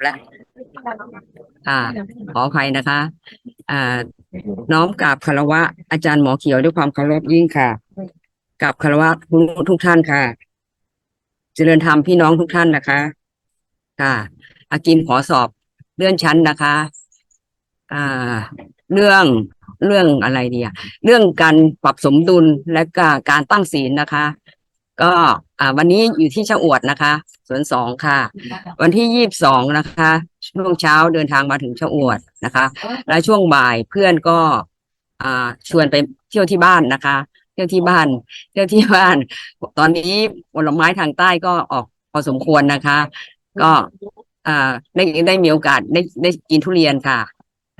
และอ่าขออภัยนะคะ อ่า น้อมกราบคารวะ อาจารย์หมอเขียวด้วยความเคารพยิ่งค่ะกราบคารวะทุกท่านค่ะ เจริญธรรมพี่น้องทุกท่านนะคะ ค่ะอากิมขอสอบเลื่อนชั้นนะคะ อ่า เรื่องเรื่องอะไรเดียเรื่องการปรับสมดุลและกการตั้งศีลนะคะ ก็อ่าวันนี้อยู่ที่ชะอวดนะคะสวนสองค่ะ วันที่ยี่สิบสองนะคะ ช่วงเช้าเดินทางมาถึงชะอวดนะคะ และช่วงบ่ายเพื่อนก็อ่าชวนไปเที่ยวที่บ้านนะคะ เที่ยวที่บ้านเที่ยวที่บ้าน ตอนนี้ผลไม้ทางใต้ก็ออกพอสมควรนะคะ ก็อ่าได้ได้มีโอกาสได้ได้กินทุเรียนค่ะ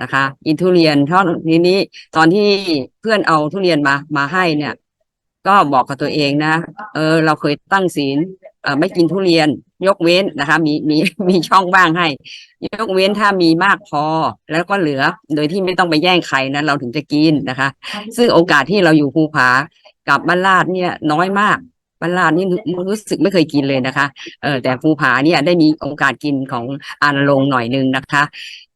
นะคะกินทุเรียนเพราะทีนี้ตอนที่เพื่อนเอาทุเรียนมามาให้เนี่ย ก็บอกกับตัวเองนะ เออ เราเคยตั้งศีลเออไม่กินทุเรียน ยกเว้นนะคะ มีมีมีช่องว่างให้ ยกเว้นถ้ามีมากพอ แล้วก็เหลือ โดยที่ไม่ต้องไปแย่งใครนะเราถึงจะกินนะคะ ซึ่งโอกาสที่เราอยู่ภูผากับบ้านลาดเนี่ย น้อยมากบ้านลาดนี่รู้สึกไม่เคยกินเลยนะคะเออแต่ภูผาเนี่ยได้มีโอกาสกินของอานลงหน่อยนึงนะคะ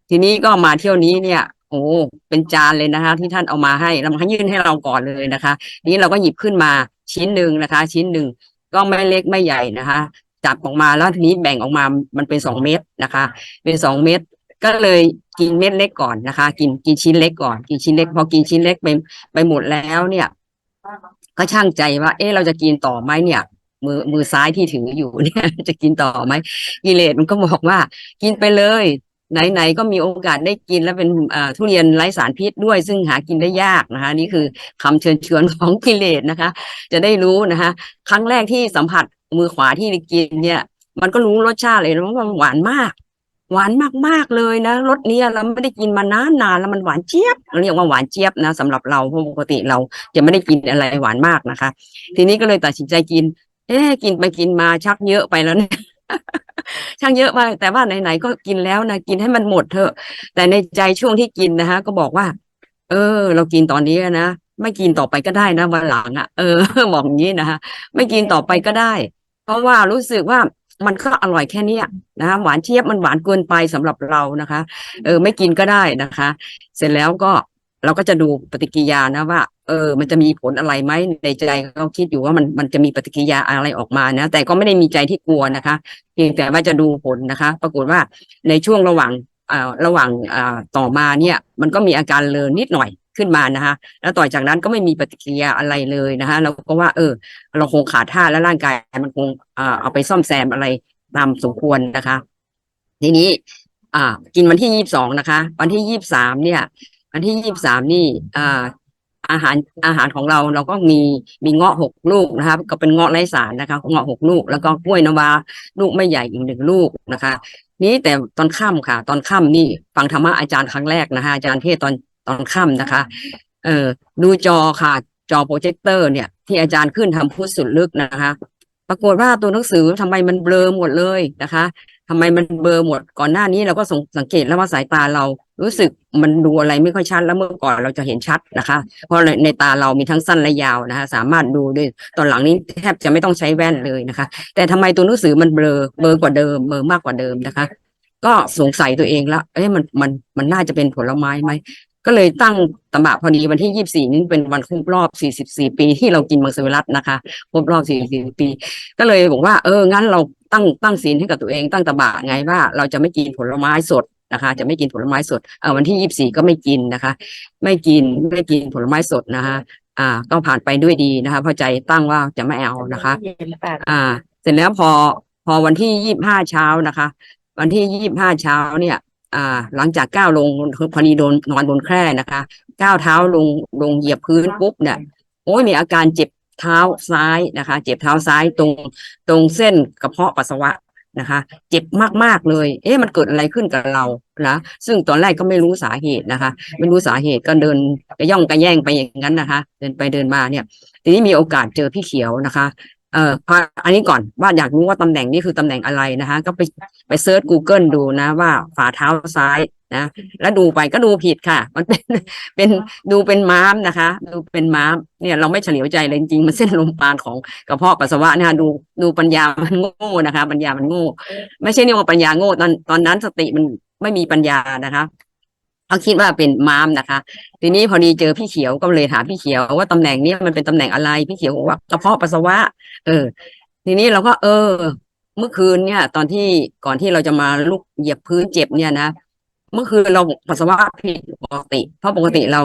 ทีนี้ก็มาเที่ยวนี้เนี่ย โอ้เป็นจานเลยนะคะ ที่ท่านเอามาให้แล้วมายื่นให้เราก่อนเลยนะคะ นี้เราก็หยิบขึ้นมาชิ้นหนึ่งนะคะ ชิ้นหนึ่งก็ไม่เล็กไม่ใหญ่นะคะ จับออกมาแล้วทีนี้แบ่งออกมามันเป็นสองเม็ดนะคะ เป็นสองเม็ดก็เลยกินเม็ดเล็กก่อนนะคะ กินกินชิ้นเล็กก่อน กินชิ้นเล็ก พอกินชิ้นเล็กไปไปหมดแล้วเนี่ย ก็ช่างใจว่า เอ๊ะเราจะกินต่อไหมเนี่ยมือมือซ้ายที่ถืออยู่เนี่ย จะกินต่อไหมกิเลสมันก็บอกว่า กินไปเลย ไหนๆก็มีโอกาสได้กินแล้วเป็นทุเรียนไร้สารพิษด้วย ซึ่งหากินได้ยากนะคะ นี่คือคำเชิญชวนของกิเลสนะคะ จะได้รู้นะคะ ครั้งแรกที่สัมผัสมือขวาที่กินเนี่ย มันก็รู้รสชาติเลยนะว่ามันหวานมาก หวานมากๆเลยนะรสเนี้ยเราไม่ได้กินมานานๆแล้วมันหวานเจี๊ยบเรียกว่าหวานเจี๊ยบนะสำหรับเราเพราะปกติเราจะไม่ได้กินอะไรหวานมากนะคะ ทีนี้ก็เลยตัดสินใจกิน เอ๊กินไปกินมาชักเยอะไปแล้วเนี่ย ช่างเยอะมากแต่ว่าไหนๆก็กินแล้วนะกินให้มันหมดเถอะ แต่ในใจช่วงที่กินนะคะก็บอกว่า เออ เรากินตอนนี้นะไม่กินต่อไปก็ได้นะวันหลังอะเออบอกอย่างนี้นะคะไม่กินต่อไปก็ได้ เพราะว่ารู้สึกว่ามันก็อร่อยแค่เนี้นะคะหวานเทียบมันหวานเกินไปสำหรับเรานะคะ เออ ไม่กินก็ได้นะคะ เสร็จแล้วก็ เราก็จะดูปฏิกิยานะว่า เออ มันจะมีผลอะไรไหมในใจก็คิดอยู่ว่ามันมันจะมีปฏิกิยาอะไรออกมานะ แต่ก็ไม่ได้มีใจที่กลัวนะคะ เพียงแต่ว่าจะดูผลนะคะ ปรากฏว่าในช่วงระหว่างอ่าระหว่างอ่าต่อมาเนี่ย มันก็มีอาการเลอนนิดหน่อยขึ้นมานะคะ แล้วต่อจากนั้นก็ไม่มีปฏิกิริยาอะไรเลยนะคะเราก็ว่า เออ เราคงขาดท่าแล้วร่างกายมันคงอ่าเอาไปซ่อมแซมอะไรตามสมควรนะคะ ทีนี้ อ่า กินวันที่ยี่สิบสองนะคะ วันที่ยี่สิบสามเนี่ย วันที่ยี่สิบสามนี่อ่าอาหารอาหารของเราเราก็มีมีเงาะหกลูกนะคะก็เป็นเงาะไร้สารนะคะเงาะหกลูก แล้วก็กล้วยนวาลูกไม่ใหญ่อีกหนึ่งลูกนะคะ นี้แต่ตอนค่ำค่ะ ตอนค่ำนี่ฟังธรรมะอาจารย์ครั้งแรกนะคะอาจารย์เทศน์ตอนตอนค่ำนะคะ เออดูจอค่ะ จอโปรเจคเตอร์เนี่ย ที่อาจารย์ขึ้นทำพุทธสุดลึกนะคะ ปรากฏว่าตัวหนังสือทำไมมันเบลอหมดเลยนะคะ ทำไมมันเบลอหมดก่อนหน้านี้เราก็สงสังเกตแล้วว่าสายตาเรารู้สึกมันดูอะไรไม่ค่อยชัดแล้วเมื่อก่อนเราจะเห็นชัดนะคะ เพราะในตาเรามีทั้งสั้นและยาวนะคะ สามารถดูได้ตอนหลังนี้แทบจะไม่ต้องใช้แว่นเลยนะคะ แต่ทำไมตัวหนังสือมันเบลอเบลอกว่าเดิมเบลอมากกว่าเดิมนะคะ ก็สงสัยตัวเองละเอ๊ะมันมันมันน่าจะเป็นผลไม้ไหม ก็เลยตั้งตำบะพอดีวันที่ยี่สี่นี้เป็นวันครบรอบสี่สิบสี่ปีที่เรากินมังสวิรัตนะคะครบรอบสี่สิบปี ก็เลยบอกว่าเอองั้นเราตั้งตั้งศีลให้กับตัวเองตั้งตบะไงว่าเราจะไม่กินผลไม้สดนะคะ จะไม่กินผลไม้สดเออวันที่ยี่สี่ก็ไม่กินนะคะ ไม่กินไม่กินผลไม้สดนะคะอ่าก็ผ่านไปด้วยดีนะคะเพอใจตั้งว่าจะไม่เอานะคะ อ่า เสร็จแล้วพอพอวันที่ยี่ห้าเช้านะคะ วันที่ยี่ห้าเช้าเนี่ย อ่าหลังจากก้าวลงพอดีโดนนอนบนแคร่นะคะก้าวเท้าลงลงเหยียบพื้นปุ๊บเนี่ยโอ้ยมีอาการเจ็บเท้าซ้ายนะคะ เจ็บเท้าซ้ายตรงตรงเส้นกระเพาะปัสสาวะนะคะ เจ็บมากๆเลย เอ๊ะมันเกิดอะไรขึ้นกับเรานะซึ่งตอนแรกก็ไม่รู้สาเหตุนะคะ ไม่รู้สาเหตุก็เดินกระย่องกระแย่งไปอย่างนั้นนะคะ เดินไปเดินมาเนี่ย ทีนี้มีโอกาสเจอพี่เขียวนะคะ เอ่อพออันนี้ก่อนว่าอยากรู้ว่าตำแหน่งนี้คือตำแหน่งอะไรนะคะ ก็ไปไปเซิร์ช Google ดูนะว่าฝ่าเท้าซ้ายนะแล้วดูไปก็ดูผิดค่ะ มันเป็นเป็นดูเป็นม้ามนะคะ ดูเป็นม้ามเนี่ยเราไม่เฉลียวใจเลยจริงมันเส้นลมปานของกระเพาะปัสสาวะนะคะดูดูปัญญามันโง่นะคะ ปัญญามันโง่ ไม่ใช่เรียกว่าปัญญาโง่ตอนตอนนั้นสติมันไม่มีปัญญานะคะ เขาคิดว่าเป็นม้ามนะคะ ทีนี้พอดีเจอพี่เขียวก็เลยถามพี่เขียวว่าตำแหน่งนี้มันเป็นตำแหน่งอะไร พี่เขียวบอกว่ากระเพาะปัสสาวะ เออ ทีนี้เราก็ เออ เมื่อคืนเนี่ย ตอนที่ก่อนที่เราจะมาลุกเหยียบพื้นเจ็บเนี่ยนะ เมื่อคืนเราปัสสาวะผิดปกติ เพราะปกติเรา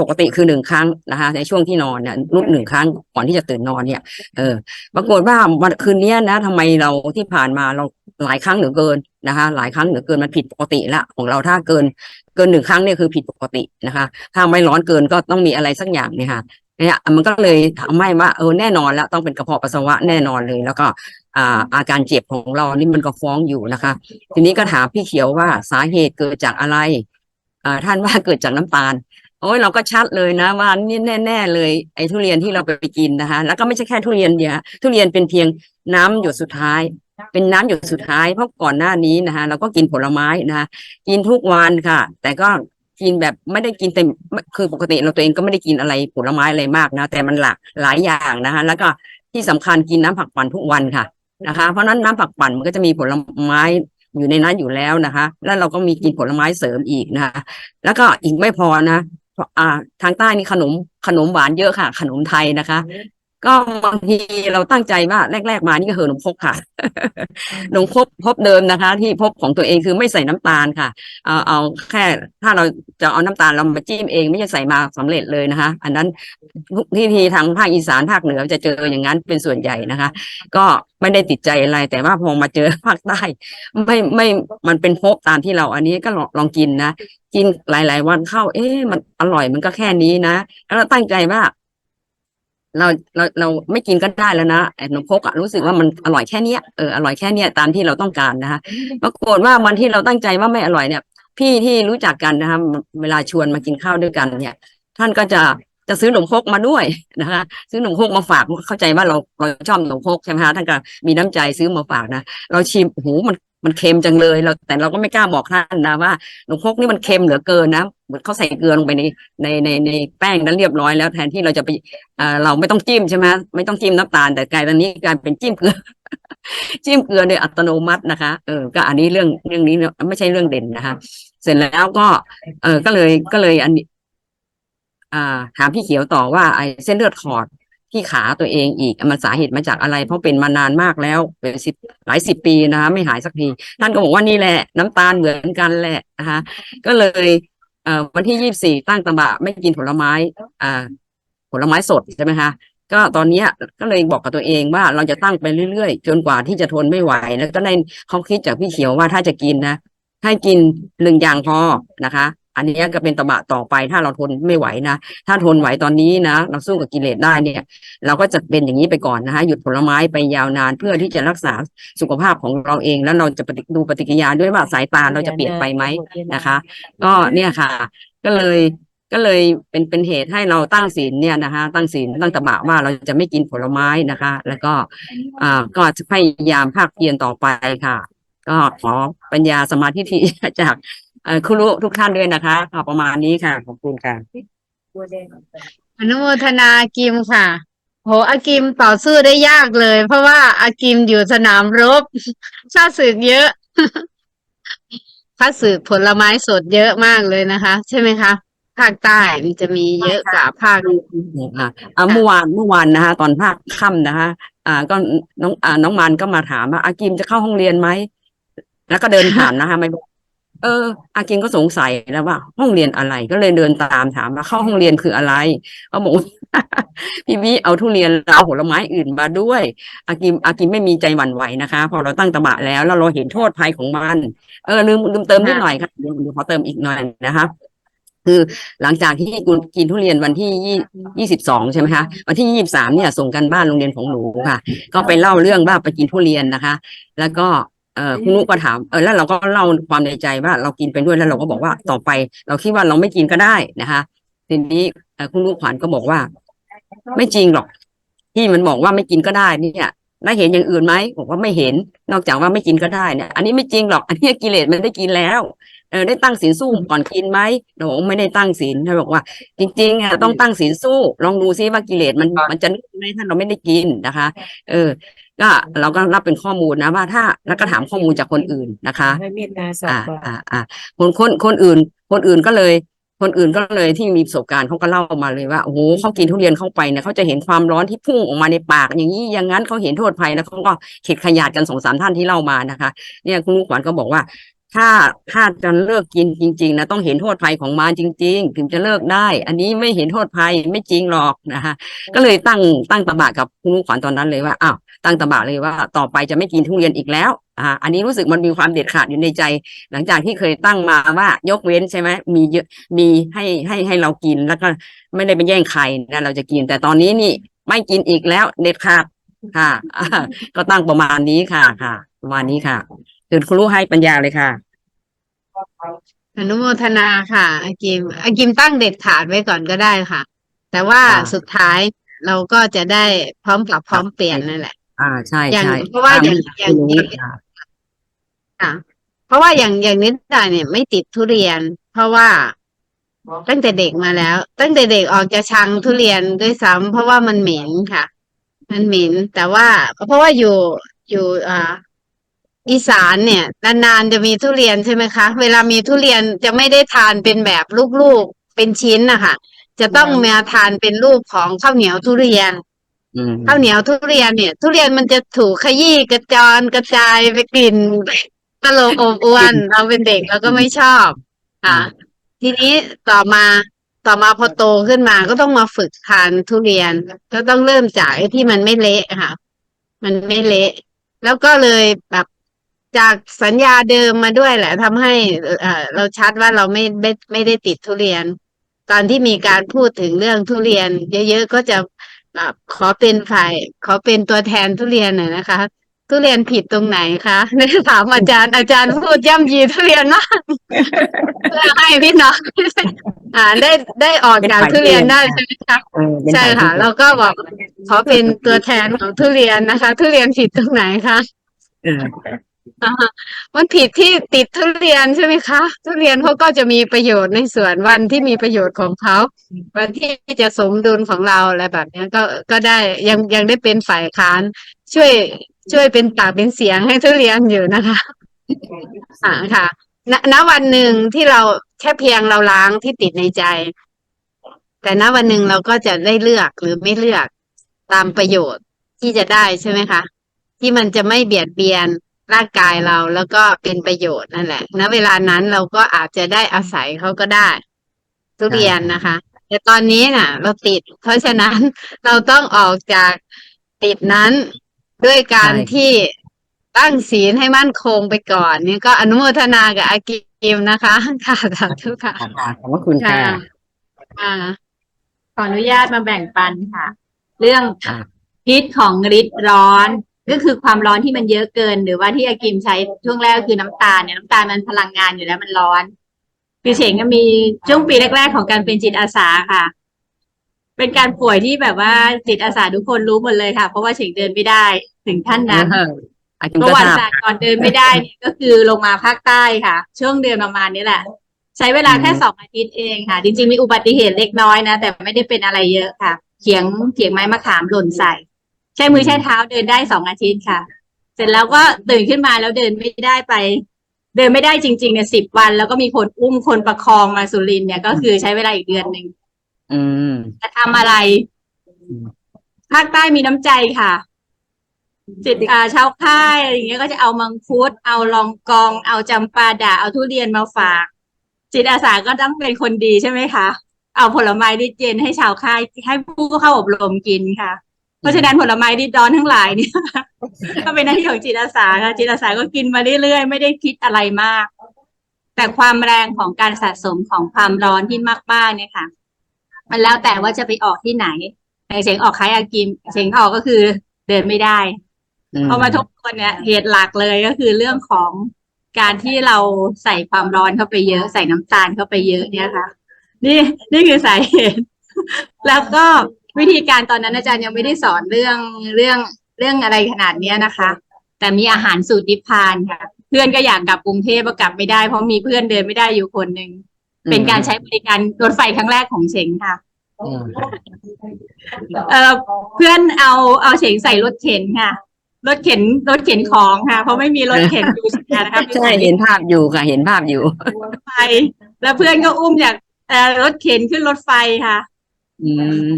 ปกติคือหนึ่งครั้งนะคะ ในช่วงที่นอนเนี่ยลุกหนึ่งครั้งก่อนที่จะตื่นนอนเนี่ย เออ ปรากฏว่าวันคืนนี้นะทำไมเราที่ผ่านมาเราหลายครั้งเหลือเกินนะคะ หลายครั้งเหลือเกินมันผิดปกติละของเราถ้าเกินเกินหนึ่งครั้งเนี่ยคือผิดปกตินะคะ ถ้าไม่ร้อนเกินก็ต้องมีอะไรสักอย่างเนี่ยค่ะเนี่ยมันก็เลยทำให้ว่าเออแน่นอนแล้วต้องเป็นกระเพาะปัสสาวะแน่นอนเลย แล้วก็ อ่าอาการเจ็บของเรานี่มันก็ฟ้องอยู่นะคะ ทีนี้ก็ถามพี่เขียวว่าสาเหตุเกิดจากอะไรอ่าท่านว่าเกิดจากน้ำตาลโอ้ยเราก็ชัดเลยนะว่านี่แน่ ๆ เลยไอ้ทุเรียนที่เราไปกินนะคะ แล้วก็ไม่ใช่แค่ทุเรียนเดียวทุเรียนเป็นเพียงน้ำหยดสุดท้าย เป็นน้ำหยดสุดท้ายเพราะก่อนหน้านี้นะคะ เราก็กินผลไม้นะคะกินทุกวันค่ะ แต่ก็กินแบบไม่ได้กินเต็มคือปกติเราตัวเองก็ไม่ได้กินอะไรผลไม้อะไรมากนะ แต่มันหลากหลายอย่างนะคะ แล้วก็ที่สำคัญกินน้ำผักปั่นทุกวันค่ะ นะคะ เพราะนั้นน้ำผักปั่นมันก็จะมีผลไม้อยู่ในนั้นอยู่แล้วนะคะ แล้วเราก็มีกินผลไม้เสริมอีกนะคะ แล้วก็อีกไม่พอนะอ่าทางใต้นี่ขนมขนมหวานเยอะค่ะ ขนมไทยนะคะ ก็บางทีเราตั้งใจว่าแรก ๆ มานี่ก็คือขนมครกค่ะขนมครกพบเดิมนะคะ ที่พบของตัวเองคือไม่ใส่น้ำตาลค่ะเอาเอาแค่ถ้าเราจะเอาน้ำตาลเรามาจิ้มเอง ไม่ใช่ใส่มาสำเร็จเลยนะคะ อันนั้นทุกที่ทีทางภาคอีสานภาคเหนือจะเจออย่างนั้นเป็นส่วนใหญ่นะคะ ก็ไม่ได้ติดใจอะไร แต่ว่าพอมาเจอภาคใต้ไม่ไม่มันเป็นพบตามที่เราอันนี้ก็ลองลองกินนะกินหลาย ๆ วันเข้า เอ๊ะมันอร่อยมันก็แค่นี้นะ แล้วเราตั้งใจว่า เราเราเราไม่กินก็ได้แล้วนะไอ้ขนมครกอะรู้สึกว่ามันอร่อยแค่เนี้ยเอออร่อยแค่เนี้ยตามที่เราต้องการนะคะปรากฏว่าวันที่เราตั้งใจว่าไม่อร่อยเนี่ย พี่ที่รู้จักกันนะคะเวลาชวนมากินข้าวด้วยกันเนี่ย ท่านก็จะจะซื้อขนมครกมาด้วยนะคะ ซื้อขนมครกมาฝากเข้าใจว่าเราเราชอบขนมครกใช่ไหมคะท่านก็มีน้ำใจซื้อมาฝากนะเราชิมโอ้โหมัน มันเค็มจังเลยเราแต่เราก็ไม่กล้าบอกท่านนะว่าขนมคกนี่มันเค็มเหลือเกินนะเหมือนเขาใส่เกลือลงไปในในในในแป้งนั้นเรียบร้อยแล้วแทนที่เราจะไปเอ่อเราไม่ต้องจิ้มใช่ไหมไม่ต้องจิ้มน้ำตาลแต่กลายตอนนี้กลายเป็นจิ้มเกลือ จิ้มเกลือโดยอัตโนมัตินะคะเออก็อันนี้เรื่องเรื่องนี้ไม่ใช่เรื่องเด่นนะคะ เสร็จแล้วก็ เออก็เลยก็เลยอันนี้อ่าถามพี่เขียวต่อว่าไอ้เส้นเลือดขอด ที่ขาตัวเองอีก มันสาเหตุมาจากอะไร เพราะเป็นมานานมากแล้วเป็นสิบหลายสิบปีนะคะไม่หายสักที ท่านก็บอกว่านี่แหละ น้ำตาลเหมือนกันแหละนะคะก็เลยเอ่อวันที่ยี่สิบสี่ตั้งตะบะไม่กินผลไม้อ่าผลไม้สดใช่ไหมคะก็ตอนนี้ก็เลยบอกกับตัวเองว่าเราจะตั้งไปเรื่อยๆ จนกว่าที่จะทนไม่ไหว แล้วก็ได้เขาคิดจากพี่เขียวว่าถ้าจะกินนะ ให้กินหนึ่งอย่างพอนะคะ อันนี้ก็เป็นตบะต่อไป ถ้าเราทนไม่ไหวนะ ถ้าทนไหวตอนนี้นะ เราสู้กับกิเลสได้เนี่ย เราก็จะเป็นอย่างนี้ไปก่อนนะคะหยุดผลไม้ไปยาวนานเพื่อที่จะรักษาสุขภาพของเราเอง แล้วเราจะดูปฏิกิริยาด้วยว่าสายตาเราจะเปลี่ยนไปไหมนะคะ ก็เนี่ยค่ะ ก็เลยก็เลยเป็นเป็นเหตุให้เราตั้งศีลเนี่ยนะคะ ตั้งศีลตั้งตบะว่าเราจะไม่กินผลไม้นะคะ แล้วก็อ่าก็พยายามภาคเพียรต่อไปค่ะ ก็ขอปัญญาสมาธิที่จาก เอ่อครูทุกท่านด้วยนะคะขอประมาณนี้ค่ะ ขอบคุณค่ะอนุโมทนาอากิมค่ะ โหอากิมต่อสู้ได้ยากเลย เพราะว่าอากิมอยู่สนามรบชาติศึกเยอะ ข้าศึกผลไม้สดเยอะมากเลยนะคะ ใช่ไหมคะ ภาคใต้มันจะมีเยอะกว่าภาคอ่าอ่าเมื่อวานเมื่อวานนะคะตอนภาคค่ำนะคะ อ่าก็น้องอ่าน้องมันก็มาถามว่าอากิมจะเข้าห้องเรียนไหมแล้วก็เดินผ่านนะคะ ไม่บอก เอออากิมก็สงสัยแล้วว่า ห้องเรียนอะไรก็เลยเดินตามถามว่าเข้าห้องเรียนคืออะไรเขาบอกพี่วิเอาทุเรียนเราผลไม้อื่นมาด้วย อากิมอากิมไม่มีใจหวั่นไหวนะคะ พอเราตั้งตะบะแล้วแล้วเราเห็นโทษภัยของมันเออลืมลืมเติมนิดหน่อยค่ะเดี๋ยวขอเติมอีกหน่อยนะคะคือหลังจากที่กินทุเรียนวันที่ยี่ยี่สิบสองใช่ไหมคะวันที่ยี่สิบสามเนี่ยส่งกันบ้านโรงเรียนของหนูค่ะ ก็ไปเล่าเรื่องว่าไปกินทุเรียนนะคะ แล้วก็ เออคุณนุก็ถามเออแล้วเราก็เล่าความในใจว่าเรากินไปด้วยแล้วเราก็บอกว่าต่อไป เราคิดว่าเราไม่กินก็ได้นะคะทีนี้เออคุณนุขวัญก็บอกว่า ไม่จริงหรอก ที่มันบอกว่าไม่กินก็ได้เนี่ยได้เห็นอย่างอื่นไหมบอกว่าไม่เห็น นอกจากว่าไม่กินก็ได้เนี่ยอันนี้ไม่จริงหรอก อันนี้กิเลสมันได้กินแล้ว ออได้ตั้งศีลสู้ก่อนกินไหมเราบอกว่าไม่ได้ตั้งศีลท่านบอกว่า จริงๆอะต้องตั้งศีลสู้ ลองดูซิว่ากิเลสมันมันจะนึกไหมถ้าเราไม่ได้กินนะคะ เออ ก็เราก็รับเป็นข้อมูลนะว่าถ้าแล้วก็ถามข้อมูลจากคนอื่นนะคะให้เมตตาสออ่าบก่อนอ่าอ่าคนคนคนอื่น คนอื่นก็เลยคนอื่นก็เลยที่มีประสบการณ์เขาก็เล่ามาเลยว่าโอ้โหเขากินทุเรียนเข้าไปเนี่ยเขาจะเห็นความร้อนที่พุ่งออกมาในปาก อย่างนี้อย่างนั้นเขาเห็นโทษภัยแล้วเขาก็เข็ดขยาดกันสองสามท่านที่เล่ามานะคะ เนี่ยคุณลูกขวัญก็บอกว่า ถ้าถ้าจะเลิกกินจริง ๆนะต้องเห็นโทษภัยของมันจริง ๆ ถึงจะเลิกได้ อันนี้ไม่เห็นโทษภัยไม่จริงหรอกนะคะก็เลยตั้งตั้งตบะกับคุณลูกขวัญตอนนั้นเลยว่าอ้าวตั้งตบะเลยว่า ต่อไปจะไม่กินทุเรียนอีกแล้วอ่าอันนี้รู้สึกมันมีความเด็ดขาดอยู่ในใจ หลังจากที่เคยตั้งมาว่ายกเว้นใช่ไหมมีเยอะมีให้ให้ให้เรากินแล้วก็ไม่ได้ไปแย่งใครนะเราจะกิน แต่ตอนนี้นี่ไม่กินอีกแล้วเด็ดขาดค่ะ ก็ตั้งประมาณนี้ค่ะค่ะ ประมาณนี้ค่ะคือคุณลูกให้ปัญญาเลยค่ะ อนุโมทนาค่ะอากิมอากิมตั้งเด็ดขาดไว้ก่อนก็ได้ค่ะ แต่ว่าอ่า สุดท้ายเราก็จะได้พร้อมปรับพร้อมเปลี่ยนนั่นแหละ อ่าใช่อย่างใช่เพราะว่าอ่อย่างไม่อย่างไม่รู้ค่ะค่ะ เพราะว่าอย่างอย่างนิดาเนี่ยไม่ติดทุเรียน เพราะว่าตั้งแต่เด็กมาแล้ว ตั้งแต่เด็กออกจะชังทุเรียนด้วยซ้ำเพราะว่ามันเหม็นค่ะ มันเหม็นแต่ว่า เพราะว่าอยู่อยู่อ่า อีสานเนี่ยนานๆจะมีทุเรียนใช่ไหมคะ เวลามีทุเรียนจะไม่ได้ทานเป็นแบบลูกๆเป็นชิ้นนะคะจะต้องมาทานเป็นรูปของข้าวเหนียวทุเรียนอืมข้าวเหนียวทุเรียนเนี่ย ทุเรียนมันจะถูกขยี้กระจรกระจายไปกลิ่นตลบอบอวนเราเป็นเด็กเราก็ไม่ชอบค่ะ ทีนี้ต่อมาต่อมาพอโตขึ้นมาก็ต้องมาฝึกทานทุเรียน ก็ต้องเริ่มจากไอ้ที่มันไม่เละค่ะ มันไม่เละ แล้วก็เลยแบบ จากสัญญาเดิมมาด้วยแหละทำให้เอ่อเราชัดว่าเราไม่ไม่ไม่ได้ติดทุเรียน ตอนที่มีการพูดถึงเรื่องทุเรียน เยอะๆก็จะแบบขอเป็นฝ่ายขอเป็นตัวแทนทุเรียนหน่อยนะคะ ทุเรียนผิดตรงไหนคะได้ถามอาจารย์อาจารย์พูดย่ำยีทุเรียนมาก เพื่อให้พี่น้องอ่าได้ได้ออกจากทุเรียนได้ใช่ไหมคะ เออเป็นใช่ฝ่ายค่ะที่แล้วก็บอกขอเป็นตัวแทนของทุเรียนนะคะ ทุเรียนผิดตรงไหนคะ เออ อ่ามันผิดที่ติดทุเรียนใช่ไหมคะ ทุเรียนเขาก็จะมีประโยชน์ในส่วนวันที่มีประโยชน์ของเขา วันที่จะสมดุลของเราอะไรแบบเนี้ยก็ก็ได้ยังยังได้เป็นฝ่ายค้าน ช่วยช่วยเป็นปากเป็นเสียงให้ทุเรียนอยู่นะคะอ่าค่ะณณวันหนึ่งที่เราแค่เพียงเราล้างที่ติดในใจ แต่ณวันหนึ่งเราก็จะได้เลือกหรือไม่เลือกตามประโยชน์ที่จะได้ใช่ไหมคะ ที่มันจะไม่เบียดเบียน ร่างกายเราแล้วก็เป็นประโยชน์นั่นแหละณเวลานั้นเราก็อาจจะได้อาศัยเขาก็ได้ทุเรียนนะคะ แต่ตอนนี้น่ะ เราติด เพราะฉะนั้นเราต้องออกจากติดนั้นด้วยการใช่ที่ตั้งศีลให้มั่นคงไปก่อน นี่ก็อนุโมทนากับอากิมนะคะค่ะสาธุค่ะค่ะขอบพระคุณค่ะค่ะขออนุญาตมาแบ่งปันค่ะ เรื่องค่ะพิษของฤทธิ์ร้อน ก็คือความร้อนที่มันเยอะเกิน หรือว่าที่อากิมใช้ช่วงแรกก็คือน้ำตาลเนี่ยน้ำตาลมันพลังงานอยู่แล้วมันร้อนคือเฉงก็มีช่วงปีแรก ๆ ของการเป็นจิตอาสาค่ะ เป็นการป่วยที่แบบว่าจิตอาสาทุกคนรู้หมดเลยค่ะ เพราะว่าเฉงเดินไม่ได้ถึงขั้นนั้นเอออาจารย์ประก็วัทติราบศาสตร์ก่อนเดินไม่ได้เนี่ยก็คือลงมาภาคใต้ค่ะ ช่วงเดือนประมาณนี้แหละ ใช้เวลาแค่อืมสองอาทิตย์เองค่ะ จริง ๆ มีอุบัติเหตุเล็กน้อยนะแต่ไม่ได้เป็นอะไรเยอะค่ะเขียงเขียงไม้มะขามหล่นใส่ ใช้มือใช้เท้าเดินได้สองอาทิตย์ค่ะ เสร็จแล้วก็ตื่นขึ้นมาแล้วเดินไม่ได้ไป เดินไม่ได้จริงๆเนี่ยสิบวัน แล้วก็มีคนอุ้มคนประคองมาสุรินทร์เนี่ยก็คือใช้เวลาอีกเดือนหนึ่งอืมจะทำอะไรอืมภาคใต้มีน้ำใจค่ะจิตอาชาวค่ายอะไรอย่างเงี้ยก็จะเอามังคุด เอาลองกอง เอาจำปาดาเอาทุเรียนมาฝาก จิตอาสาก็ต้องเป็นคนดีใช่ไหมคะ เอาผลไม้ดิบเย็นให้ชาวค่ายให้ผู้เข้าอบรมกินค่ะเพ ราะฉะนั้นผลไม้ดิบร้อนทั้งหลายเนี่ยก็เป็นหน้าที่ของจิตอาสาค่ะจิตอาสาก็กินมาเรื่อยๆ ไม่ได้คิดอะไรมาก แต่ความแรงของการสะสมของความร้อนที่มากๆเนี่ยค่ะ มันแล้วแต่ว่าจะไปออกที่ไหนอย่างเสียงออกคล้ายอากิมเสียงออกก็คือเดินไม่ได้อืมพอมาทบทวนเนี่ยเหตุหลักเลยก็คือเรื่องของการที่เราใส่ความร้อนเข้าไปเยอะ ใส่น้ำตาลเข้าไปเยอะเนี่ยค่ะ นี่นี่คือสาเหตุ แล้วก็ วิธีการตอนนั้นอาจารย์ยังไม่ได้สอนเรื่องเรื่องเรื่องอะไรขนาดเนี้ยนะคะ แต่มีอาหารสูตรนิพพานค่ะ เพื่อนก็อยากกลับกรุงเทพก็กลับไม่ได้เพราะมีเพื่อนเดินไม่ได้อยู่คนหนึ่งเป็นการใช้บริการรถไฟครั้งแรกของเชงค่ะอืมเอ่อเพื่อนเอาเอาเฉงใส่รถเข็นค่ะรถเข็นรถเข็นของค่ะ เพราะไม่มีรถเข็นดูแชร์นะคะใช่เห็นภาพอยู่ค่ะ เห็นภาพอยู่ไฟแล้วเพื่อนก็อุ้มจากเอ่อรถเข็นขึ้นรถไฟค่ะ อืม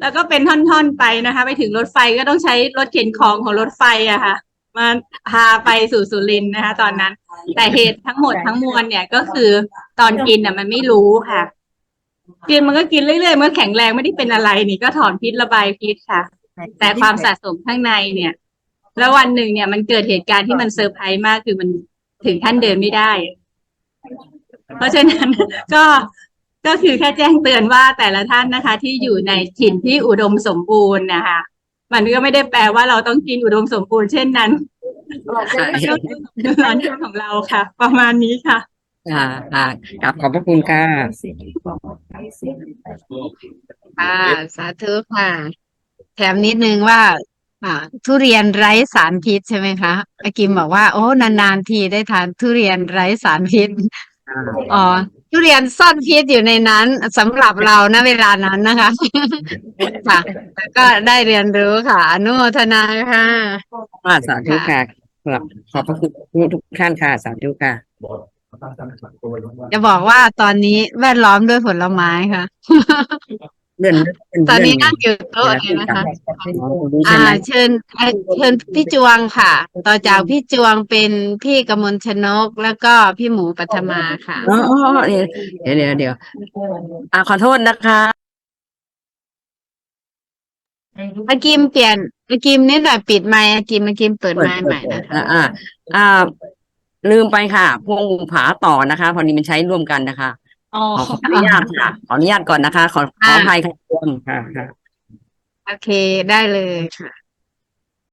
แล้วก็เป็นท่อนๆไปนะคะ ไปถึงรถไฟก็ต้องใช้รถเข็นของของรถไฟอะค่ะ มาพาไปสู่สุรินทร์นะคะ ตอนนั้น แต่เหตุทั้งหมดทั้งมวลเนี่ยก็คือตอนกินอะมันไม่รู้ค่ะ กินมันก็กินเรื่อยๆมันแข็งแรงไม่ได้เป็นอะไรนี่ก็ถอนพิษระบายพิษค่ะ แต่ความสะสมข้างในเนี่ย แล้ววันหนึ่งเนี่ยมันเกิดเหตุการณ์ที่มันเซอร์ไพรส์มากคือมันถึงขั้นเดินไม่ได้ เพราะฉะนั้นก็ ก็คือแค่แจ้งเตือนว่าแต่ละท่านนะคะ ที่อยู่ในถิ่นที่อุดมสมบูรณ์นะคะ มันก็ไม่ได้แปลว่าเราต้องกินอุดมสมบูรณ์เช่นนั้นใช่ก็คือร้อนของเราค่ะ ประมาณนี้ค่ะค่ะค่ะกลับขอบพระคุณค่ะค่ะสาธุค่ะ แถมนิดนึงว่าอ่าทุเรียนไร้สารพิษใช่ไหมคะอากิมบอกว่า โอ้ นานๆทีได้ทานทุเรียนไร้สารพิษอ๋อ ทุเรียนซ่อนพิษอยู่ในนั้นสำหรับเราณเวลานั้นนะคะค่ะแต่ก็ได้เรียนรู้ค่ะอนุโมทนาค่ะค่ะสาธุค่ะครับขอบพระคุณทุกท่านค่ะ สาธุค่ะ จะบอกว่าตอนนี้แวดล้อมด้วยผลไม้ค่ะ เลื่อนตอนนี้นั่งอยู่โต๊ะเลยนะคะอ๋อรู้ใช่อ่าไหมเชิญเอ่อเชิญพี่จวงค่ะ ต่อจากพี่จวงเป็นพี่กมลชนก แล้วก็พี่หมูปัทมาค่ะอ๋ออ๋อเดี๋ยวเดี๋ยวเดี๋ยวอ่าขอโทษนะคะอากิมเปลี่ยนอากิมนิดหน่อยปิดไมค์อากิมอากิมเปิดไมค์ใหม่นะคะอ่าอ่า อ่า ลืมไปค่ะพวงผาต่อนะคะ พอดีมันใช้ร่วมกันนะคะ อ๋อ ขออนุญาตค่ะ ขออนุญาตก่อนนะคะ ขอขออภัยค่ะค่ะค่ะ โอเคได้เลยค่ะ